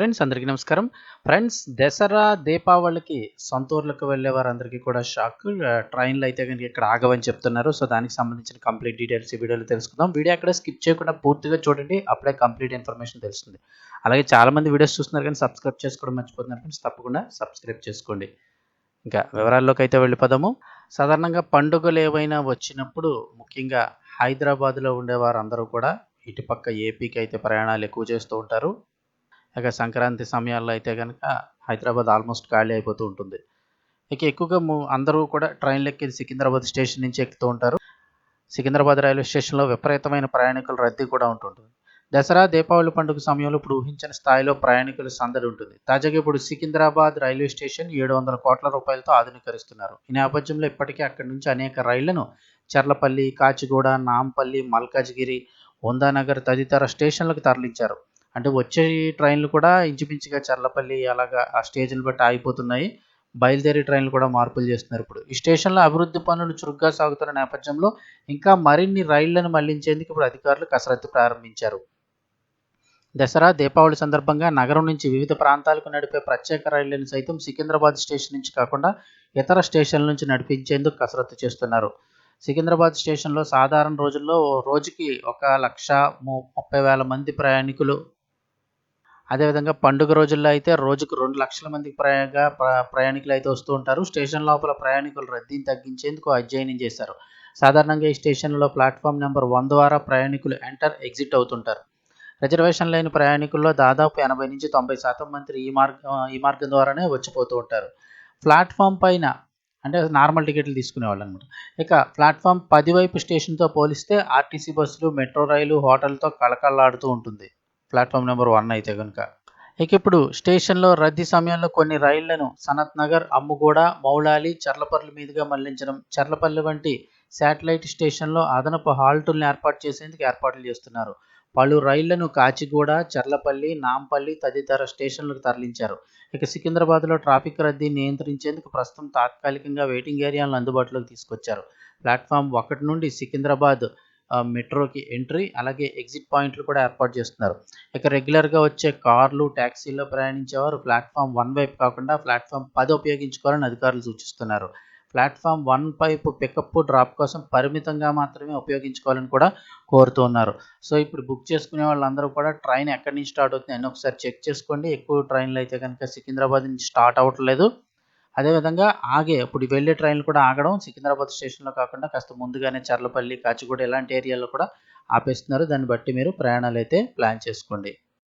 Friends అందరికీ నమస్కారం. Friends Dasara దీపావళికి సొంత ఊర్లకు వెళ్ళే వారందరికీ కూడా షాక్. ట్రైన్లు అయితే కనుక ఇక్కడ ఆగవని చెప్తున్నారు. సో దానికి సంబంధించిన కంప్లీట్ డీటెయిల్స్ ఈ వీడియోలో తెలుసుకుందాం. వీడియో అక్కడ స్కిప్ చేయకుండా పూర్తిగా చూడండి. అప్పుడే కంప్లీట్ ఇన్ఫర్మేషన్ తెలుస్తుంది. అలాగే చాలామంది వీడియోస్ చూస్తున్నారు కానీ సబ్స్క్రైబ్ చేసుకోవడం మర్చిపోతున్నారు ఫ్రెండ్స్. తప్పకుండా సబ్స్క్రైబ్ చేసుకోండి. ఇంకా వివరాల్లోకి అయితే వెళ్ళిపోదాము. సాధారణంగా పండుగలు ఏవైనా వచ్చినప్పుడు ముఖ్యంగా హైదరాబాద్లో ఉండేవారందరూ కూడా ఇటుపక్క ఏపీకి అయితే ప్రయాణాలు ఎక్కువ చేస్తూ ఉంటారు. ఇక సంక్రాంతి సమయాల్లో అయితే కనుక హైదరాబాద్ ఆల్మోస్ట్ ఖాళీ అయిపోతూ ఉంటుంది. ఇక ఎక్కువగా అందరూ కూడా ట్రైన్లు ఎక్కి సికింద్రాబాద్ స్టేషన్ నుంచి ఎక్కుతూ ఉంటారు. సికింద్రాబాద్ రైల్వే స్టేషన్లో విపరీతమైన ప్రయాణికుల రద్దీ కూడా ఉంటుంది దసరా దీపావళి పండుగ సమయంలో ఇప్పుడు ఊహించిన స్థాయిలో ప్రయాణికుల సందడి ఉంటుంది. తాజాగా ఇప్పుడు సికింద్రాబాద్ రైల్వే స్టేషన్ ఏడు వందల కోట్ల రూపాయలతో ఆధునీకరిస్తున్నారు. ఈ నేపథ్యంలో ఇప్పటికే అక్కడి నుంచి అనేక రైళ్ళను చర్లపల్లి కాచిగూడ నాంపల్లి మల్కాజ్గిరి ఉందానగర్ తదితర స్టేషన్లకు తరలించారు. అంటే వచ్చే ట్రైన్లు కూడా ఇంచుమించుగా చర్లపల్లి అలాగా ఆ స్టేజ్ని బట్టి ఆగిపోతున్నాయి. బయలుదేరి ట్రైన్లు కూడా మార్పులు చేస్తున్నారు ఇప్పుడు. ఈ స్టేషన్లో అభివృద్ధి పనులు చురుగ్గా సాగుతున్న నేపథ్యంలో ఇంకా మరిన్ని రైళ్ళను మళ్ళించేందుకు ఇప్పుడు అధికారులు కసరత్తు ప్రారంభించారు. దసరా దీపావళి సందర్భంగా నగరం నుంచి వివిధ ప్రాంతాలకు నడిపే ప్రత్యేక రైళ్ళను సైతం సికింద్రాబాద్ స్టేషన్ నుంచి కాకుండా ఇతర స్టేషన్ల నుంచి నడిపించేందుకు కసరత్తు చేస్తున్నారు. సికింద్రాబాద్ స్టేషన్లో సాధారణ రోజుల్లో రోజుకి ఒక లక్ష ము- ముప్పై వేల మంది ప్రయాణికులు అదేవిధంగా పండుగ రోజుల్లో అయితే రోజుకు రెండు లక్షల మందికి ప్రయాగా ప్ర- ప్రయాణికులు అయితే వస్తూ ఉంటారు. స్టేషన్ లోపల ప్రయాణికుల రద్దీని తగ్గించేందుకు అధ్యయనం చేశారు. సాధారణంగా ఈ స్టేషన్లో ప్లాట్ఫామ్ నెంబర్ వన్ ద్వారా ప్రయాణికులు ఎంటర్ ఎగ్జిట్ అవుతుంటారు. రిజర్వేషన్ లేని ప్రయాణికుల్లో దాదాపు ఎనభై నుంచి తొంభై శాతం మంది ఈ మార్గం ఈ మార్గం ద్వారానే వచ్చిపోతూ ఉంటారు. ప్లాట్ఫామ్ పైన అంటే నార్మల్ టికెట్లు తీసుకునేవాళ్ళు అనమాట ఇక ప్లాట్ఫామ్ పది వైపు స్టేషన్తో పోలిస్తే ఆర్టీసీ బస్సులు మెట్రో రైలు హోటల్తో కళకళలాడుతూ ఉంటుంది. ప్లాట్ఫామ్ నెంబర్ వన్ అయితే కనుక ఇక ఇప్పుడు స్టేషన్లో రద్దీ సమయంలో కొన్ని రైళ్ళను సనత్ నగర్ అమ్ముగూడ మౌళాలి చర్లపల్లి మీదుగా మళ్ళించడం చర్లపల్లి వంటి శాటిలైట్ స్టేషన్లో అదనపు హాల్టుల్ని ఏర్పాటు చేసేందుకు ఏర్పాట్లు చేస్తున్నారు. పలు రైళ్ళను కాచిగూడ చర్లపల్లి నాంపల్లి తదితర స్టేషన్లకు తరలించారు. ఇక సికింద్రాబాద్లో ట్రాఫిక్ రద్దీని నియంత్రించేందుకు ప్రస్తుతం తాత్కాలికంగా వెయిటింగ్ ఏరియాలను అందుబాటులోకి తీసుకొచ్చారు. ప్లాట్ఫామ్ ఒకటి నుండి సికింద్రాబాద్ మెట్రోకి ఎంట్రీ అలాగే ఎగ్జిట్ పాయింట్లు కూడా ఏర్పాటు చేస్తున్నారు. ఇక రెగ్యులర్గా వచ్చే కార్లు ట్యాక్సీల్లో ప్రయాణించేవారు ప్లాట్ఫామ్ వన్ వైపు కాకుండా ప్లాట్ఫామ్ పది ఉపయోగించుకోవాలని అధికారులు సూచిస్తున్నారు. ప్లాట్ఫామ్ వన్ పైపు పికప్ డ్రాప్ కోసం పరిమితంగా మాత్రమే ఉపయోగించుకోవాలని కూడా కోరుతూ ఉన్నారు. సో ఇప్పుడు బుక్ చేసుకునే వాళ్ళందరూ కూడా ట్రైన్ ఎక్కడి నుంచి స్టార్ట్ అవుతుంది అని ఒకసారి చెక్ చేసుకోండి. ఎక్కువ ట్రైన్లు అయితే కనుక సికింద్రాబాద్ నుంచి స్టార్ట్ అవ్వట్లేదు. అదేవిధంగా ఆగే ఇప్పుడు వెళ్ళే ట్రైన్లు కూడా ఆగడం సికింద్రాబాద్ స్టేషన్లో కాకుండా కాస్త ముందుగానే చర్లపల్లి కాచిగూడ ఇలాంటి ఏరియాలో కూడా ఆపేస్తున్నారు. దాన్ని బట్టి మీరు ప్రయాణాలు అయితే ప్లాన్ చేసుకోండి.